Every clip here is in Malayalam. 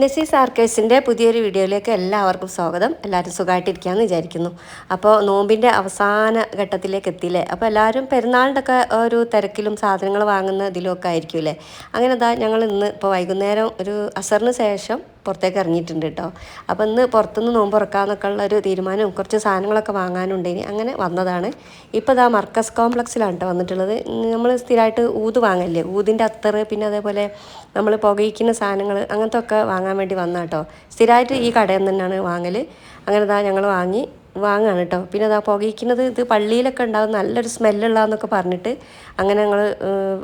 നസീസ് ആർക്കേഴ്സിന്റെ പുതിയൊരു വീഡിയോയിലേക്ക് എല്ലാവർക്കും സ്വാഗതം. എല്ലാവരും സുഖമായിട്ടിരിക്കുകയെന്ന് വിചാരിക്കുന്നു. അപ്പോൾ നോമ്പിന്റെ അവസാന ഘട്ടത്തിലേക്ക് എത്തിയില്ലേ? അപ്പോൾ എല്ലാവരും പെരുന്നാളിന്റെ ഒക്കെ ഒരു തിരക്കിലും സാധനങ്ങൾ വാങ്ങുന്ന ഇതിലൊക്കെ ആയിരിക്കുമല്ലേ അങ്ങനെ ഇതാ ഞങ്ങൾ ഇന്ന് ഇപ്പോൾ വൈകുന്നേരം ഒരു അസറിന് ശേഷം പുറത്തേക്ക് ഇറങ്ങിയിട്ടുണ്ട് കേട്ടോ. അപ്പോൾ ഇന്ന് പുറത്തുനിന്ന് നോമ്പ് തുറക്കാമെന്നൊക്കെ ഉള്ള ഒരു തീരുമാനവും കുറച്ച് സാധനങ്ങളൊക്കെ വാങ്ങാനുണ്ടേനി. അങ്ങനെ വന്നതാണ്. ഇപ്പോൾ ഇതാ മർക്കസ് കോംപ്ലക്സിലാണ് കേട്ടോ വന്നിട്ടുള്ളത്. നമ്മൾ സ്ഥിരമായിട്ട് ഊത് വാങ്ങല്ലേ ഊതിന്റെ അത്തറ് പിന്നെ അതേപോലെ നമ്മൾ പുകയിക്കുന്ന സാധനങ്ങൾ അങ്ങനത്തെ ഒക്കെ വാങ്ങാൻ വേണ്ടി വന്ന കേട്ടോ. സ്ഥിരമായിട്ട് ഈ കടയിൽ തന്നെയാണ് വാങ്ങൽ അങ്ങനെ ഇതാ ഞങ്ങൾ വാങ്ങി. വാങ്ങാണ് കേട്ടോ പിന്നെ അതാ പുകയ്ക്കുന്നത് ഇത് പള്ളിയിലൊക്കെ ഉണ്ടാകും നല്ലൊരു സ്മെല്ലുള്ളതെന്നൊക്കെ പറഞ്ഞിട്ട് അങ്ങനെ ഞങ്ങൾ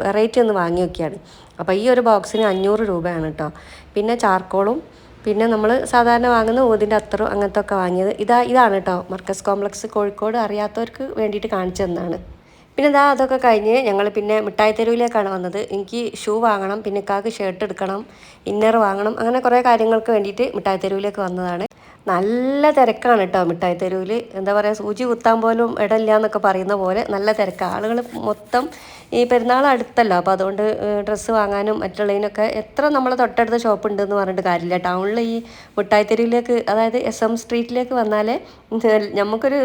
വെറൈറ്റി ഒന്ന് വാങ്ങി നോക്കിയാണ്. അപ്പോൾ ഈ ഒരു ബോക്സിന് അഞ്ഞൂറ് രൂപയാണ് കേട്ടോ പിന്നെ ചാർക്കോളും പിന്നെ നമ്മൾ സാധാരണ വാങ്ങുന്ന ഊതിന്റെ അത്തറും അങ്ങനത്തെ ഒക്കെ വാങ്ങിയത്. ഇതാ ഇതാണ് കേട്ടോ മർക്കസ് കോംപ്ലക്സ് കോഴിക്കോട് അറിയാത്തവർക്ക് വേണ്ടിയിട്ട് കാണിച്ചു തന്നാണ് പിന്നെ ഇതാ അതൊക്കെ കഴിഞ്ഞ് ഞങ്ങൾ പിന്നെ മിഠായി തെരുവിലേക്കാണ് വന്നത്. എനിക്ക് ഷൂ വാങ്ങണം പിന്നെ കാക്ക് ഷർട്ട് എടുക്കണം ഇന്നർ വാങ്ങണം അങ്ങനെ കുറേ കാര്യങ്ങൾക്ക് വേണ്ടിയിട്ട് മിഠായി തെരുവിലേക്ക് വന്നതാണ്. നല്ല തിരക്കാണ് കേട്ടോ മിഠായി തെരുവിൽ എന്താ പറയുക സൂചി കുത്താൻ പോലും ഇടമില്ല എന്നൊക്കെ പറയുന്ന പോലെ നല്ല തിരക്കാണ് ആളുകൾ മൊത്തം ഈ പെരുന്നാൾ അടുത്തല്ലോ അപ്പോൾ അതുകൊണ്ട് ഡ്രസ്സ് വാങ്ങാനും മറ്റുള്ളതിനൊക്കെ എത്ര നമ്മൾ തൊട്ടടുത്ത ഷോപ്പ് ഉണ്ടെന്ന് പറഞ്ഞിട്ട് കാര്യമില്ല. ടൗണിൽ ഈ മിഠായി തെരുവിലേക്ക് അതായത് എസ് എം സ്ട്രീറ്റിലേക്ക് വന്നാലേ നമുക്കൊരു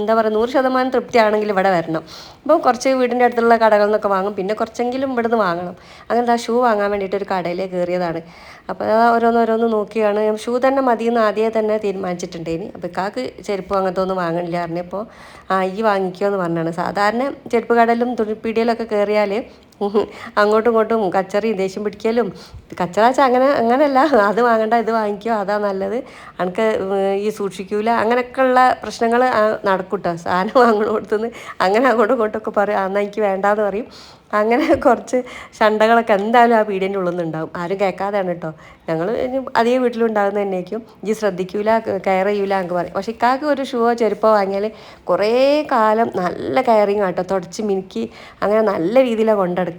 എന്താ പറയുക നൂറ് ശതമാനം തൃപ്തിയാണെങ്കിൽ ഇവിടെ വരണം. അപ്പോൾ കുറച്ച് വീടിന്റെ അടുത്തുള്ള കടകളിൽ വാങ്ങും. പിന്നെ കുറച്ചെങ്കിലും ഇവിടുന്ന് വാങ്ങണം. അങ്ങനെ ആ ഷൂ വാങ്ങാൻ വേണ്ടിയിട്ട് ഒരു കടയിലേക്ക് കയറിയതാണ്. അപ്പോൾ ഓരോന്നോരോന്ന് നോക്കിയാണ്. ഷൂ തന്നെ മതിയെന്ന് ആദ്യമേ തന്നെ തീരുമാനിച്ചിട്ടുണ്ടേനി അപ്പോൾ കാക്ക് ചെരുപ്പ് അങ്ങനത്തെ ഒന്നും വാങ്ങണില്ല പറഞ്ഞപ്പോൾ ആ ഈ വാങ്ങിക്കുമോ എന്ന് പറഞ്ഞാണ്. സാധാരണ ചെരുപ്പ് കടയിലും തുണിപ്പീടിയിലൊക്കെ കയറിയാൽ അങ്ങോട്ടും ഇങ്ങോട്ടും കച്ചറി ദേഷ്യം പിടിക്കലും. കച്ചറാച്ച അങ്ങനെ അങ്ങനെയല്ല. അത് വാങ്ങണ്ട ഇത് വാങ്ങിക്കോ അതാ നല്ലത്. അനക്ക് ഈ സൂക്ഷിക്കൂല. അങ്ങനെയൊക്കെയുള്ള പ്രശ്നങ്ങൾ നടക്കൂട്ടോ. സാധനം വാങ്ങണോടത്തുനിന്ന് അങ്ങനെ അങ്ങോട്ടും ഇങ്ങോട്ടൊക്കെ പറയും. എന്നാൽ എനിക്ക് വേണ്ടാന്ന് പറയും. അങ്ങനെ കുറച്ച് ഷണ്ടകളൊക്കെ എന്തായാലും ആ പീടിയന്റെ ഉള്ളിൽ ആരും കേൾക്കാതെയാണ് കേട്ടോ. ഞങ്ങൾ അതേ വീട്ടിലുണ്ടാകുന്ന തന്നെയായിരിക്കും. ഈ ശ്രദ്ധിക്കൂല കെയർ ചെയ്യൂല എന്ന് പറയും. പക്ഷേ ഇക്കാക്ക് ഒരു ഷൂവോ ചെരുപ്പോ വാങ്ങിയാൽ കുറേ കാലം നല്ല കെയറിങ് ആട്ടോ തുടച്ച് മിനുക്കി അങ്ങനെ നല്ല രീതിയിലാണ് കൊണ്ടെടുക്കുക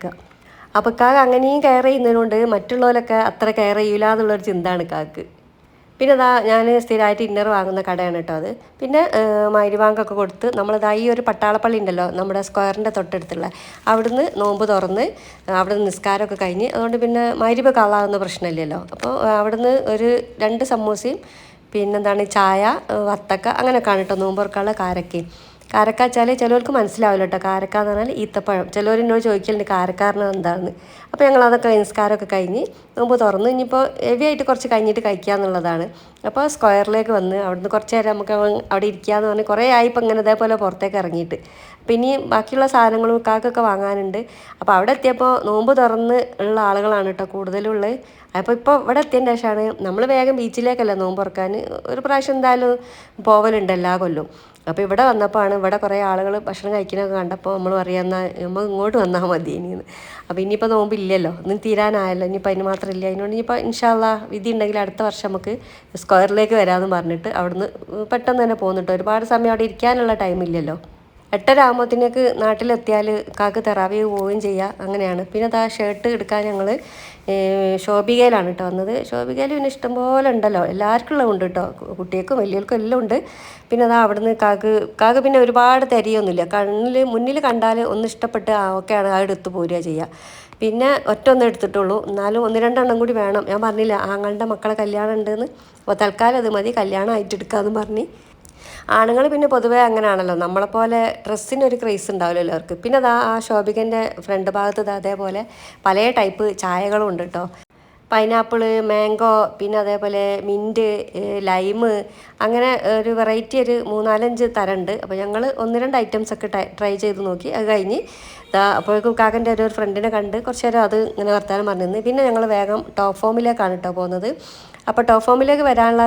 അപ്പോൾ കാക്ക് അങ്ങനെയും കെയർ ചെയ്യുന്നതുകൊണ്ട് മറ്റുള്ളവരൊക്കെ അത്ര കെയർ ചെയ്യൂല എന്നുള്ളൊരു ചിന്താണ് കാക്ക്. പിന്നെ ഇതാ ഞാൻ സ്ഥിരമായിട്ട് ഇന്നർ വാങ്ങുന്ന കടയാണ് കേട്ടോ അത്. പിന്നെ മരുവാങ്കൊക്കെ കൊടുത്ത് നമ്മളിതാ ഈ ഒരു പട്ടാളപ്പള്ളി ഉണ്ടല്ലോ നമ്മുടെ സ്ക്വയറിന്റെ തൊട്ടടുത്തുള്ള. അവിടുന്ന് നോമ്പ് തുറന്ന് അവിടുന്ന് നിസ്കാരമൊക്കെ കഴിഞ്ഞ് അതുകൊണ്ട് പിന്നെ മരുവ് കളാവുന്ന പ്രശ്നമില്ലല്ലോ. അപ്പോൾ അവിടുന്ന് ഒരു രണ്ട് സമൂസയും പിന്നെന്താണ് ചായ വത്തക്ക അങ്ങനെയൊക്കെയാണ് കേട്ടോ നോമ്പ് തുറക്കാനുള്ള കാരക്കയും കാരക്ക വെച്ചാൽ ചിലവർക്ക് മനസ്സിലാവില്ല കേട്ടോ കാരക്ക എന്ന് പറഞ്ഞാൽ ഈത്തപ്പഴം. ചിലവർ എന്നോട് ചോദിക്കലുണ്ട് കാരക്കാരന് എന്താണെന്ന് അപ്പോൾ ഞങ്ങൾ അതൊക്കെ നിസ്കാരമൊക്കെ കഴിഞ്ഞ് നോമ്പ് തുറന്ന് ഇനിയിപ്പോൾ ഹെവി ആയിട്ട് കുറച്ച് കഴിഞ്ഞിട്ട് കഴിക്കുക എന്നുള്ളതാണ് അപ്പോൾ സ്ക്വയറിലേക്ക് വന്ന് അവിടുന്ന് കുറച്ച് നേരം നമുക്ക് അവിടെ ഇരിക്കുക എന്ന് പറഞ്ഞ് കുറേ ആയി ഇപ്പം ഇങ്ങനെ ഇതേപോലെ പുറത്തേക്ക് ഇറങ്ങിയിട്ട്. പിന്നെ ബാക്കിയുള്ള സാധനങ്ങളും കാക്കൊക്കെ വാങ്ങാനുണ്ട്. അപ്പോൾ അവിടെ എത്തിയപ്പോൾ നോമ്പ് തുറന്ന് ഉള്ള ആളുകളാണ് കേട്ടോ കൂടുതലുള്ളത് അപ്പോൾ ഇപ്പോൾ ഇവിടെ എത്തിയതിന്റെ ശേഷമാണ് നമ്മൾ വേഗം ബീച്ചിലേക്കല്ല നോമ്പ് തുറക്കാൻ ഒരു പ്രാവശ്യം എന്തായാലും പോവലുണ്ട് എല്ലാ കൊല്ലവും. അപ്പോൾ ഇവിടെ വന്നപ്പോഴാണ് ഇവിടെ കുറേ ആളുകൾ ഭക്ഷണം കഴിക്കുന്നതൊക്കെ കണ്ടപ്പോൾ നമ്മൾ പറയാം എന്നാൽ നമ്മൾ ഇങ്ങോട്ട് വന്നാൽ മതി ഇനിയെന്ന് അപ്പോൾ ഇനിയിപ്പോൾ നോമ്പില്ലല്ലോ ഒന്നും തീരാനായല്ലോ ഇനിയിപ്പോൾ അതിന് മാത്രമില്ല അതിനോട് ഇനിയിപ്പോൾ ഇൻഷാല്ല വിധി ഉണ്ടെങ്കിൽ അടുത്ത വർഷം നമുക്ക് സ്ക്വയറിലേക്ക് വരാമെന്ന് പറഞ്ഞിട്ട് അവിടുന്ന് പെട്ടെന്ന് തന്നെ പോകുന്നുണ്ട് ഒരുപാട് സമയം അവിടെ ഇരിക്കാനുള്ള ടൈമില്ലല്ലോ എട്ടര ആകുമ്പോഴത്തേക്ക് നാട്ടിലെത്തിയാൽ കാക്ക് തെറാവി പോവുകയും ചെയ്യുക അങ്ങനെയാണ്. പിന്നെ അത് ആ ഷർട്ട് എടുക്കാൻ ഞങ്ങൾ ശോഭികയിലാണ് കേട്ടോ വന്നത്. ശോഭികയിൽ പിന്നെ ഇഷ്ടംപോലെ ഉണ്ടല്ലോ. എല്ലാവർക്കും ഉള്ളത് ഉണ്ട് കേട്ടോ. കുട്ടികൾക്കും വലിയവർക്കും എല്ലാം ഉണ്ട്. പിന്നെ അതാ അവിടുന്ന് കാക്ക് കാക്ക് പിന്നെ ഒരുപാട് തിരയൊന്നുമില്ല. കണ്ണിൽ മുന്നിൽ കണ്ടാൽ ഒന്ന് ഇഷ്ടപ്പെട്ട് ആ ഒക്കെയാണ് ആ എടുത്ത് പോരുക ചെയ്യുക പിന്നെ ഒറ്റ ഒന്നേ എടുത്തിട്ടുള്ളൂ. എന്നാലും ഒന്ന് രണ്ടെണ്ണം കൂടി വേണം. ഞാൻ പറഞ്ഞില്ല ആങ്ങളുടെ മക്കളെ കല്യാണം ഉണ്ടെന്ന്. അപ്പോൾ തൽക്കാലം അത് മതി. കല്യാണം ആയിട്ട് എടുക്കാമെന്ന് പറഞ്ഞ്. ആണുങ്ങൾ പിന്നെ പൊതുവേ അങ്ങനെയാണല്ലോ. നമ്മളെപ്പോലെ ഡ്രസ്സിനൊരു ക്രേസ് ഉണ്ടാവില്ല എല്ലാവർക്കും. പിന്നെ അതാ ആ ശോഭികന്റെ ഫ്രണ്ട് ഭാഗത്ത് അതേപോലെ പല ടൈപ്പ് ചായകളും ഉണ്ട് കേട്ടോ പൈനാപ്പിൾ മാംഗോ പിന്നെ അതേപോലെ മിന്റ് ലൈമ് അങ്ങനെ ഒരു വെറൈറ്റി ഒരു മൂന്നാലഞ്ച് തരമുണ്ട്. അപ്പോൾ ഞങ്ങൾ ഒന്ന് രണ്ട് ഐറ്റംസ് ഒക്കെ ട്രൈ ചെയ്ത് നോക്കി. അത് കഴിഞ്ഞ് അപ്പോഴേക്കും കാക്കന്റെ ഒരു ഫ്രണ്ടിനെ കണ്ട് കുറച്ച് നേരം അത് ഇങ്ങനെ വർത്താനം പറഞ്ഞിരുന്നു. പിന്നെ ഞങ്ങൾ വേഗം ടോപ്പ് ഫോമിലേക്കാണ് കേട്ടോ പോകുന്നത്. അപ്പോൾ ടോപ്പ് ഫോമിലേക്ക് വരാനുള്ള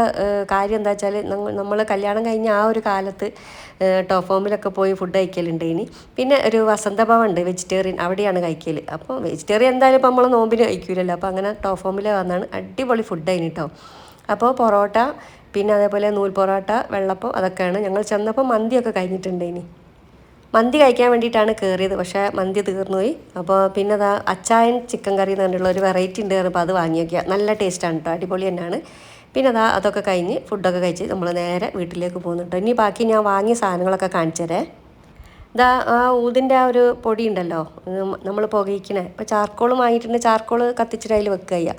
കാര്യം എന്താ വെച്ചാൽ നമ്മൾ കല്യാണം കഴിഞ്ഞ ആ ഒരു കാലത്ത് ടോപ്പ് ഫോമിലൊക്കെ പോയി ഫുഡ് കഴിക്കലുണ്ട് ഇനി. പിന്നെ ഒരു വസന്തഭവൻ ഉണ്ട് വെജിറ്റേറിയൻ അവിടെയാണ് കഴിക്കൽ അപ്പോൾ വെജിറ്റേറിയൻ എന്തായാലും ഇപ്പോൾ നമ്മൾ നോമ്പിന് കഴിക്കില്ലല്ലോ അപ്പോൾ അങ്ങനെ ടോപ്പ് ഫോമിൽ വന്നാണ് അടിപൊളി ഫുഡ് ആയിന് കേട്ടോ അപ്പോൾ പൊറോട്ട പിന്നെ അതേപോലെ നൂൽ പൊറോട്ട വെള്ളപ്പം അതൊക്കെയാണ് ഞങ്ങൾ ചെന്നപ്പോൾ മന്തിയൊക്കെ കഴിഞ്ഞിട്ടുണ്ട് ഇനി മന്തി കഴിക്കാൻ വേണ്ടിയിട്ടാണ് കയറിയത് പക്ഷേ മന്തി തീർന്നുപോയി അപ്പോൾ പിന്നെ അതാ അച്ചായൻ ചിക്കൻ കറി എന്ന് പറഞ്ഞിട്ടുള്ള ഒരു വെറൈറ്റി ഉണ്ട് അപ്പോൾ അത് വാങ്ങി നോക്കിയാൽ നല്ല ടേസ്റ്റാണ് കേട്ടോ അടിപൊളി തന്നെയാണ്. പിന്നെ അതാ അതൊക്കെ കഴിഞ്ഞ് ഫുഡൊക്കെ കഴിച്ച് നമ്മൾ നേരെ വീട്ടിലേക്ക് പോകുന്നുണ്ട്. ഇനി ബാക്കി ഞാൻ വാങ്ങിയ സാധനങ്ങളൊക്കെ കാണിച്ചു തരേ. ഇതാ ആ ഊതിന്റെ ആ ഒരു പൊടി ഉണ്ടല്ലോ നമ്മൾ പുകയിക്കണേ. ഇപ്പോൾ ചാർക്കോൾ വാങ്ങിയിട്ടുണ്ട് ചാർക്കോൾ കത്തിച്ചിട്ട് അതിൽ വെക്കുക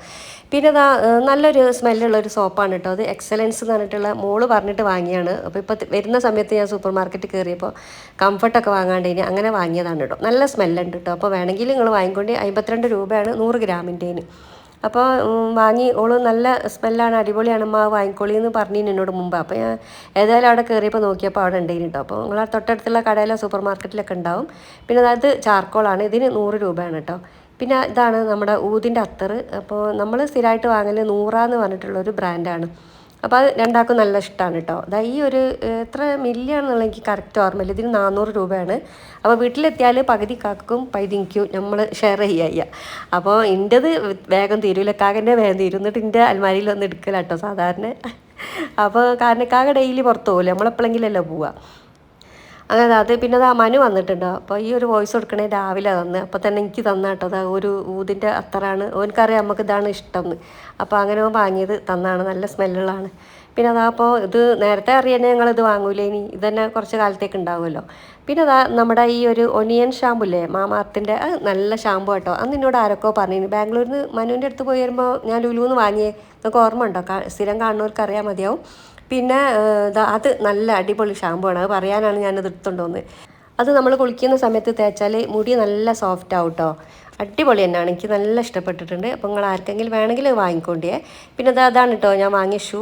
പിന്നെ ഇതാ നല്ലൊരു സ്മെല്ലുള്ള ഒരു സോപ്പാണ് കേട്ടോ. അത് എക്സലൻസ് എന്ന് പറഞ്ഞിട്ടുള്ള മോൾ പറഞ്ഞിട്ട് വാങ്ങിയാണ്. അപ്പോൾ ഇപ്പോൾ വരുന്ന സമയത്ത് ഞാൻ സൂപ്പർ മാർക്കറ്റിൽ കയറിയപ്പോൾ കംഫർട്ടൊക്കെ വാങ്ങാണ്ട് ഇനി അങ്ങനെ വാങ്ങിയതാണ് കേട്ടോ. നല്ല സ്മെല്ലുണ്ട് കേട്ടോ. അപ്പോൾ വേണമെങ്കിൽ നിങ്ങൾ വാങ്ങിക്കൊണ്ട് അമ്പത്തിരണ്ട് രൂപയാണ് നൂറ് ഗ്രാമിന്റെന് അപ്പോൾ വാങ്ങി ഓൾ നല്ല സ്മെല്ലാണ് അടിപൊളിയാണ് അമ്മ വാങ്ങിക്കോളി എന്ന് പറഞ്ഞു എന്നോട് മുമ്പ്. അപ്പോൾ ഞാൻ ഏതായാലും അവിടെ കയറിയപ്പോൾ നോക്കിയപ്പോൾ അവിടെ ഉണ്ടായിരുന്നു കേട്ടോ അപ്പോൾ നിങ്ങളെ തൊട്ടടുത്തുള്ള കടയിലോ സൂപ്പർ മാർക്കറ്റിലൊക്കെ ഉണ്ടാവും. പിന്നെ അതായത് ചാർക്കോളാണ് ഇതിന് നൂറ് രൂപയാണ് കേട്ടോ പിന്നെ ഇതാണ് നമ്മുടെ ഊതിന്റെ അത്തറ്. അപ്പോൾ നമ്മൾ സ്ഥിരമായിട്ട് വാങ്ങൽ നൂറാന്ന് പറഞ്ഞിട്ടുള്ളൊരു ബ്രാൻഡാണ്. അപ്പോൾ അത് രണ്ടാൾക്കും നല്ല ഇഷ്ടമാണ് കേട്ടോ അതാ ഈ ഒരു എത്ര മില്ലിയാണെന്നുള്ള എനിക്ക് കറക്റ്റ് ഓർമ്മയില്ല. ഇതിന് നാനൂറ് രൂപയാണ്. അപ്പോൾ വീട്ടിലെത്തിയാൽ പകുതി കാക്കും പകുതി നമ്മൾ ഷെയർ ചെയ്യുക അപ്പോൾ എന്റെത് വേഗം തീരൂല. കാകന്റെ വേഗം തീരും. എന്നിട്ട് എന്റെ അൽമാരിയിൽ ഒന്ന് കേട്ടോ സാധാരണ. അപ്പോൾ കാരണം കാക ഡെയിലി പുറത്ത് പോകില്ല നമ്മളെപ്പോഴെങ്കിലല്ലോ പോവുക അങ്ങനെ അത് പിന്നെ അത് മനു വന്നിട്ടുണ്ട്. അപ്പോൾ ഈ ഒരു വോയിസ് കൊടുക്കണേ രാവിലെ തന്ന് അപ്പോൾ തന്നെ എനിക്ക് തന്ന കേട്ടോ അതാ ഒരു ഊതിന്റെ അത്തറാണ്. ഓനക്കറിയാം നമുക്ക് ഇതാണ് ഇഷ്ടം അപ്പോൾ അങ്ങനെ വാങ്ങിയത് തന്നാണ്. നല്ല സ്മെല്ലുള്ളതാണ്. പിന്നെ അതാ അപ്പോൾ ഇത് നേരത്തെ അറിയാനേ ഞങ്ങളിത് വാങ്ങൂലേ ഇനി? ഇത് തന്നെ കുറച്ച് കാലത്തേക്ക് ഉണ്ടാവുമല്ലോ. പിന്നെ അതാ നമ്മുടെ ഈ ഒരു ഒനിയൻ ഷാമ്പു അല്ലേ മാമാർത്തിന്റെ നല്ല ഷാമ്പു കേട്ടോ അന്ന് എന്നോട് ആരൊക്കെ പറഞ്ഞു ബാംഗ്ലൂരിൽ നിന്ന് മനുവിന്റെ അടുത്ത് പോയി വരുമ്പോൾ ഞാൻ ലുലുന്ന് വാങ്ങിയേ. നിങ്ങൾക്ക് ഓർമ്മ ഉണ്ടോ? സ്ഥിരം കാണുന്നവർക്ക് അറിയാൻ മതിയാവും. പിന്നെ അത് നല്ല അടിപൊളി ഷാമ്പു ആണ്. അത് പറയാനാണ് ഞാനത് അത് വന്നത് അത് നമ്മൾ കുളിക്കുന്ന സമയത്ത് തേച്ചാൽ മുടി നല്ല സോഫ്റ്റ് ആവും കേട്ടോ അടിപൊളി തന്നെയാണ്. എനിക്ക് നല്ല ഇഷ്ടപ്പെട്ടിട്ടുണ്ട്. അപ്പോൾ നിങ്ങൾ ആർക്കെങ്കിലും വേണമെങ്കിൽ വാങ്ങിക്കൊണ്ടേ പിന്നെ അത് അതാണ് കേട്ടോ ഞാൻ വാങ്ങിയ ഷൂ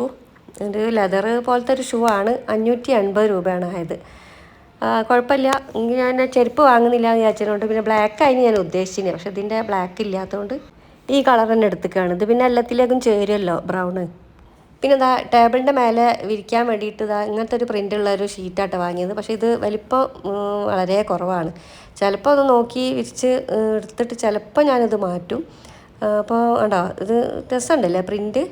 ഒരു ലെതർ പോലത്തെ ഒരു ഷൂ ആണ്. അഞ്ഞൂറ്റി അൻപത് രൂപയാണ് ആയത്. കുഴപ്പമില്ല. ഞാൻ ചെരുപ്പ് വാങ്ങുന്നില്ല എന്ന് വിചാരിച്ചതുകൊണ്ട് പിന്നെ ബ്ലാക്ക് ആയി ഞാൻ ഉദ്ദേശിച്ചിന് പക്ഷെ ഇതിന്റെ ബ്ലാക്ക് ഇല്ലാത്തതുകൊണ്ട് ഈ കളർ തന്നെ എടുത്തേക്കാണ് ഇത് പിന്നെ എല്ലാത്തിലേക്കും ചേരുമല്ലോ ബ്രൗണ് പിന്നെ ഇതാ ടേബിളിന്റെ മേലെ വിരിക്കാൻ വേണ്ടിയിട്ട് ഇതാ ഇങ്ങനത്തെ ഒരു പ്രിന്റുള്ള ഒരു ഷീറ്റായിട്ട് വാങ്ങിയത്. പക്ഷേ ഇത് വലിപ്പം വളരെ കുറവാണ്. ചിലപ്പോൾ അത് നോക്കി വിരിച്ച് എടുത്തിട്ട് ചിലപ്പോൾ ഞാനിത് മാറ്റും. അപ്പോൾ ഉണ്ടോ ഇത് രസമുണ്ടല്ലേ പ്രിന്റ്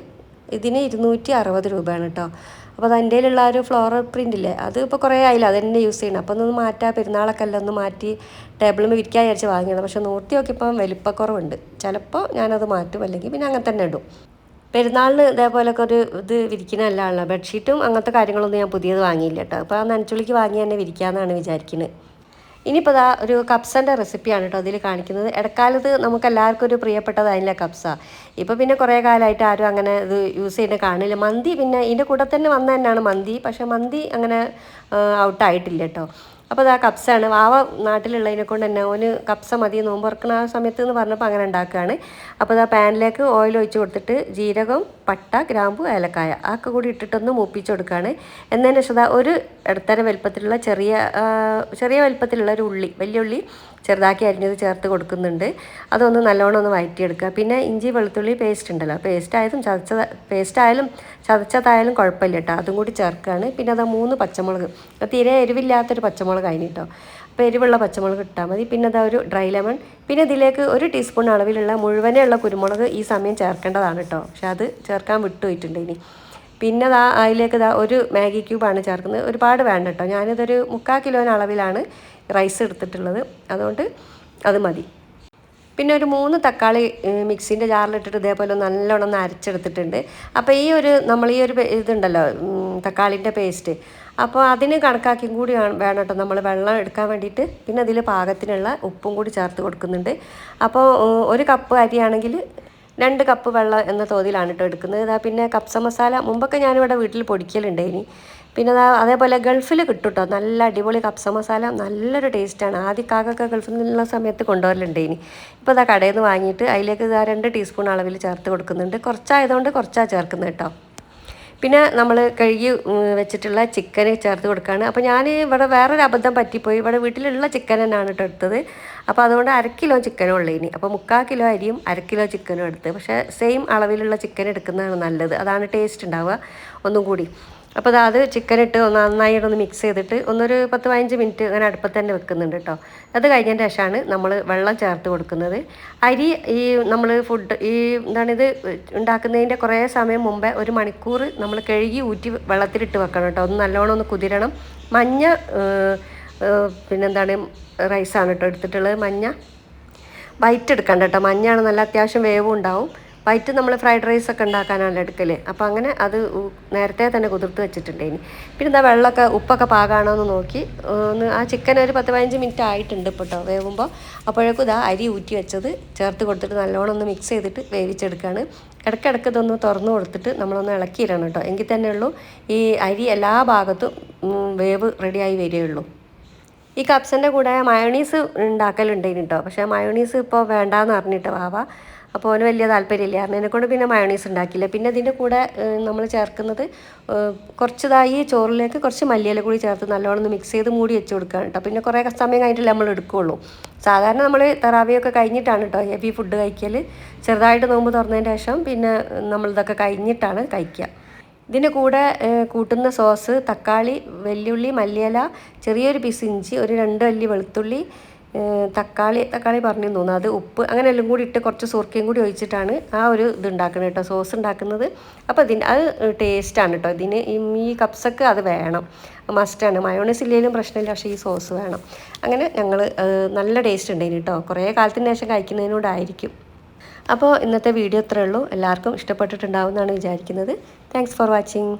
ഇതിന് ഇരുന്നൂറ്റി അറുപത് രൂപയാണ് കേട്ടോ അപ്പോൾ അത് കയ്യിലുള്ള ആ ഒരു ഫ്ലോറൽ പ്രിന്റ് ഇല്ലേ അത് ഇപ്പോൾ കുറേ ആയില്ല അത് തന്നെ യൂസ് ചെയ്യണം. അപ്പോൾ ഒന്ന് മാറ്റാം പെരുന്നാളൊക്കെ അല്ല ഒന്ന് മാറ്റി ടേബിളിൽ വിരിക്കാൻ വിചാരിച്ച് വാങ്ങിയത്. പക്ഷേ നോർത്തി നോക്കിയപ്പം വലിപ്പക്കുറവുണ്ട്. ചിലപ്പോൾ ഞാനത് മാറ്റും അല്ലെങ്കിൽ പിന്നെ അങ്ങനെ തന്നെ ഇടും. പെരുന്നാളിന് ഇതേപോലൊക്കെ ഒരു ഇത് വിരിക്കണമല്ലാണല്ലോ ബെഡ്ഷീറ്റും അങ്ങനത്തെ കാര്യങ്ങളൊന്നും ഞാൻ പുതിയത് വാങ്ങിയില്ല കേട്ടോ. അപ്പോൾ ആ നനച്ചുള്ളിക്ക് വാങ്ങി തന്നെ വിരിക്കാമെന്നാണ് വിചാരിക്കുന്നത് ഇനിയിപ്പോൾ ഇതാ ഒരു കപ്സന്റെ റെസിപ്പിയാണ് കേട്ടോ അതിൽ കാണിക്കുന്നത്. ഇടക്കാലത്ത് നമുക്ക് എല്ലാവർക്കും ഒരു പ്രിയപ്പെട്ടതായില്ല കപ്സ. ഇപ്പോൾ പിന്നെ കുറേ കാലമായിട്ട് ആരും അങ്ങനെ ഇത് യൂസ് ചെയ്യുന്ന കാണില്ല. മന്തി പിന്നെ ഇതിന്റെ കൂടെ തന്നെ വന്ന തന്നെയാണ് മന്തി. പക്ഷേ മന്തി അങ്ങനെ ഔട്ടായിട്ടില്ല കേട്ടോ. അപ്പോൾ അതാ കപ്സാണ്. വാവ നാട്ടിലുള്ളതിനെ കൊണ്ട് തന്നെ ഓന് കപ്സ മതി നോമ്പ് തുറക്കുന്ന ആ സമയത്ത് എന്ന് പറഞ്ഞപ്പോൾ അങ്ങനെ ഉണ്ടാക്കുകയാണ് അപ്പോൾ അതാ പാനിലേക്ക് ഓയിൽ ഒഴിച്ച് കൊടുത്തിട്ട് ജീരകം പട്ട ഗ്രാമ്പു ഏലക്കായ ആക്കെ കൂടി ഇട്ടിട്ടൊന്ന് മൂപ്പിച്ചെടുക്കുകയാണ് എന്നതിന് ശേഷം ഒരു ഇടത്തര വലുപ്പത്തിലുള്ള ചെറിയ ചെറിയ വലുപ്പത്തിലുള്ള ഒരു ഉള്ളി വലിയ ഉള്ളി ചെറുതാക്കി അരിഞ്ഞത് ചേർത്ത് കൊടുക്കുന്നുണ്ട്. അതൊന്ന് നല്ലോണം ഒന്ന് വഴറ്റിയെടുക്കുക. പിന്നെ ഇഞ്ചി വെളുത്തുള്ളി പേസ്റ്റ് ഉണ്ടല്ലോ പേസ്റ്റ് ആയാലും ചതച്ച പേസ്റ്റ് ആയാലും ചതച്ചതായാലും കുഴപ്പമില്ല കേട്ടോ അതും കൂടി ചേർക്കുകയാണ്. പിന്നെ അത് മൂന്ന് പച്ചമുളക് തീരെ എരിവില്ലാത്തൊരു പച്ചമുളക് അതിന് കേട്ടോ. അപ്പോൾ എരിവുള്ള പച്ചമുളക് ഇട്ടാൽ മതി. പിന്നെ അതാ ഒരു ഡ്രൈ ലെമൺ പിന്നെ ഇതിലേക്ക് ഒരു ടീസ്പൂൺ അളവിലുള്ള മുഴുവനെയുള്ള കുരുമുളക് ഈ സമയം ചേർക്കേണ്ടതാണ് കേട്ടോ പക്ഷെ അത് ചേർക്കാൻ വിട്ടുപോയിട്ടുണ്ട് ഇനി. പിന്നെ ദാ അതിലേക്ക് ദാ ഒരു മാഗി ക്യൂബാണ് ചേർക്കുന്നത്. ഒരുപാട് വേണ്ട കേട്ടോ ഞാനിതൊരു മുക്കാൽ കിലോന് അളവിലാണ് റൈസ് എടുത്തിട്ടുള്ളത്. അതുകൊണ്ട് അത് മതി. പിന്നെ ഒരു മൂന്ന് തക്കാളി മിക്സിന്റെ ജാറിലിട്ടിട്ട് ഇതേപോലെ നല്ലോണം ഒന്ന് അരച്ചെടുത്തിട്ടുണ്ട്. അപ്പോൾ ഈ ഒരു നമ്മൾ ഈ ഒരു ഇതുണ്ടല്ലോ തക്കാളിന്റെ പേസ്റ്റ് അപ്പോൾ അതിന് കണക്കാക്കിയും കൂടി വേണം കേട്ടോ. നമ്മൾ വെള്ളം എടുക്കാൻ വേണ്ടിയിട്ട്. പിന്നെ അതിൽ പാകത്തിനുള്ള ഉപ്പും കൂടി ചേർത്ത് കൊടുക്കുന്നുണ്ട്. അപ്പോൾ ഒരു കപ്പ് അരിയാണെങ്കിൽ രണ്ട് കപ്പ് വെള്ളം എന്ന തോതിലാണ് കേട്ടോ എടുക്കുന്നത്. ഇതാ പിന്നെ കപ്സ മസാല മുമ്പൊക്കെ ഞാനിവിടെ വീട്ടിൽ പൊടിക്കലുണ്ട് ഇനി. പിന്നെ അതാ അതേപോലെ ഗൾഫിൽ കിട്ടും കേട്ടോ. നല്ല അടിപൊളി കപ്സ മസാല നല്ലൊരു ടേസ്റ്റാണ് ആദ്യ കാക്കൊക്കെ ഗൾഫിൽ നിന്നുള്ള സമയത്ത് കൊണ്ടുവരലുണ്ട് ഇനി. ഇപ്പോൾ ഇതാ കടയിൽ നിന്ന് വാങ്ങിയിട്ട് അതിലേക്ക് ഇതാ രണ്ട് ടീസ്പൂൺ അളവിൽ ചേർത്ത് കൊടുക്കുന്നുണ്ട്. കുറച്ചായതുകൊണ്ട് കുറച്ചാണ് ചേർക്കുന്നത് കേട്ടോ. പിന്നെ നമ്മൾ കഴുകി വെച്ചിട്ടുള്ള ചിക്കൻ ചേർത്ത് കൊടുക്കുകയാണ് അപ്പോൾ ഞാൻ ഇവിടെ വേറൊരു അബദ്ധം പറ്റിപ്പോയി. ഇവിടെ വീട്ടിലുള്ള ചിക്കൻ തന്നെയാണ് കേട്ടോ എടുത്തത്. അപ്പോൾ അതുകൊണ്ട് അര കിലോ ചിക്കനും ഇനി. അപ്പോൾ മുക്കാൽ കിലോ അരിയും അര കിലോ ചിക്കനും എടുത്ത്. പക്ഷേ സെയിം അളവിലുള്ള ചിക്കൻ എടുക്കുന്നതാണ് നല്ലത്. അതാണ് ടേസ്റ്റ് ഉണ്ടാവുക ഒന്നും കൂടി അപ്പോൾ അത് ചിക്കൻ ഇട്ട് ഒന്ന് നന്നായിട്ട് ഒന്ന് മിക്സ് ചെയ്തിട്ട് ഒന്നൊരു പത്ത് പതിനഞ്ച് മിനിറ്റ് അങ്ങനെ അടുപ്പത്ത് തന്നെ വെക്കുന്നുണ്ട് കേട്ടോ അത് കഴിഞ്ഞതിന് ശേഷമാണ് നമ്മൾ വെള്ളം ചേർത്ത് കൊടുക്കുന്നത്. അരി ഈ നമ്മൾ ഫുഡ് ഈ എന്താണിത് ഉണ്ടാക്കുന്നതിന്റെ കുറേ സമയം മുമ്പേ ഒരു മണിക്കൂർ നമ്മൾ കഴുകി ഊറ്റി വെള്ളത്തിലിട്ട് വെക്കണം കേട്ടോ ഒന്ന് നല്ലോണം ഒന്ന് കുതിരണം. മഞ്ഞ പിന്നെന്താണ് റൈസാണ് കേട്ടോ എടുത്തിട്ടുള്ളത്. മഞ്ഞ. വൈറ്റ് എടുക്കണ്ട കേട്ടോ മഞ്ഞാണ് നല്ല അത്യാവശ്യം വേവും ഉണ്ടാവും വൈറ്റ് നമ്മൾ ഫ്രൈഡ് റൈസ് ഒക്കെ ഉണ്ടാക്കാനാണ് എടുക്കൽ അപ്പോൾ അങ്ങനെ അത് നേരത്തെ തന്നെ കുതിർത്ത് വെച്ചിട്ടുണ്ട് ഇനി. പിന്നെ എന്താ വെള്ളമൊക്കെ ഉപ്പൊക്കെ പാകാണോ എന്ന് നോക്കി. ഒന്ന് ആ ചിക്കൻ ഒരു പത്ത് പതിനഞ്ച് മിനിറ്റ് ആയിട്ടുണ്ട് കേട്ടോ വേവുമ്പോൾ അപ്പോഴേക്കും ഇതാ അരി ഊറ്റി വെച്ചത് ചേർത്ത് കൊടുത്തിട്ട് നല്ലോണം ഒന്ന് മിക്സ് ചെയ്തിട്ട് വേവിച്ചെടുക്കുകയാണ് ഇടയ്ക്കിടയ്ക്ക് ഇതൊന്ന് തുറന്നു കൊടുത്തിട്ട് നമ്മളൊന്ന് ഇളക്കിയിടണം കേട്ടോ എങ്കിൽ തന്നെ ഉള്ളൂ ഈ അരി എല്ലാ ഭാഗത്തും വേവ് റെഡിയായി വരികയുള്ളൂ. ഈ കപ്സിന്റെ കൂടെ മയോണീസ് ഉണ്ടാക്കലുണ്ടെങ്കിൽ കേട്ടോ പക്ഷേ മയോണീസ് ഇപ്പോൾ വേണ്ടാന്ന് പറഞ്ഞിട്ട് വാവ. അപ്പോൾ അവന് വലിയ താല്പര്യമില്ല. എന്നെക്കൊണ്ട് കൊണ്ട് പിന്നെ മയോണീസ് ഉണ്ടാക്കില്ല പിന്നെ അതിന്റെ കൂടെ നമ്മൾ ചേർക്കുന്നത് കുറച്ചതായി ചോറിലേക്ക് കുറച്ച് മല്ലിയില കൂടി ചേർത്ത് നല്ലോണം മിക്സ് ചെയ്ത് മൂടി വെച്ച് കൊടുക്കുകയാണ് കേട്ടോ. പിന്നെ കുറേ സമയം കഴിഞ്ഞിട്ടല്ലേ നമ്മൾ എടുക്കുകയുള്ളൂ. സാധാരണ നമ്മൾ തെറാവിയൊക്കെ കഴിഞ്ഞിട്ടാണ് കേട്ടോ ഹെവി ഫുഡ് കഴിക്കൽ ചെറുതായിട്ട് നോമ്പ് തുറന്നതിന് ശേഷം പിന്നെ നമ്മളിതൊക്കെ കഴിഞ്ഞിട്ടാണ് കഴിക്കുക. ഇതിന്റെ കൂടെ കൂട്ടുന്ന സോസ് തക്കാളി വെല്ലുള്ളി മല്ലിയില ചെറിയൊരു പീസ് ഇഞ്ചി ഒരു രണ്ട് അല്ലി വെളുത്തുള്ളി തക്കാളി തക്കാളി പറഞ്ഞു തോന്നുന്നു. അത് ഉപ്പ് അങ്ങനെ എല്ലാം കൂടി ഇട്ട് കുറച്ച് സുർക്കയും കൂടി ഒഴിച്ചിട്ടാണ് ആ ഒരു ഇത് ഉണ്ടാക്കുന്നത് കേട്ടോ. സോസ് ഉണ്ടാക്കുന്നത്. അപ്പോൾ ഇതിന് അത് ടേസ്റ്റാണ് കേട്ടോ. ഇതിന് ഈ കപ്സൊക്കെ അത് വേണം. മസ്റ്റാണ് മയോണൈസ് ഇല്ലെങ്കിലും പ്രശ്നമില്ല പക്ഷേ ഈ സോസ് വേണം. അങ്ങനെ ഞങ്ങൾ നല്ല ടേസ്റ്റ് ഉണ്ടായിന് കേട്ടോ. കുറേ കാലത്തിന് ശേഷം കഴിക്കുന്നതിനോടായിരിക്കും അപ്പോൾ ഇന്നത്തെ വീഡിയോ ഇത്രയേ ഉള്ളൂ. എല്ലാവർക്കും ഇഷ്ടപ്പെട്ടിട്ടുണ്ടാവും എന്നാണ് വിചാരിക്കുന്നത്. Thanks for watching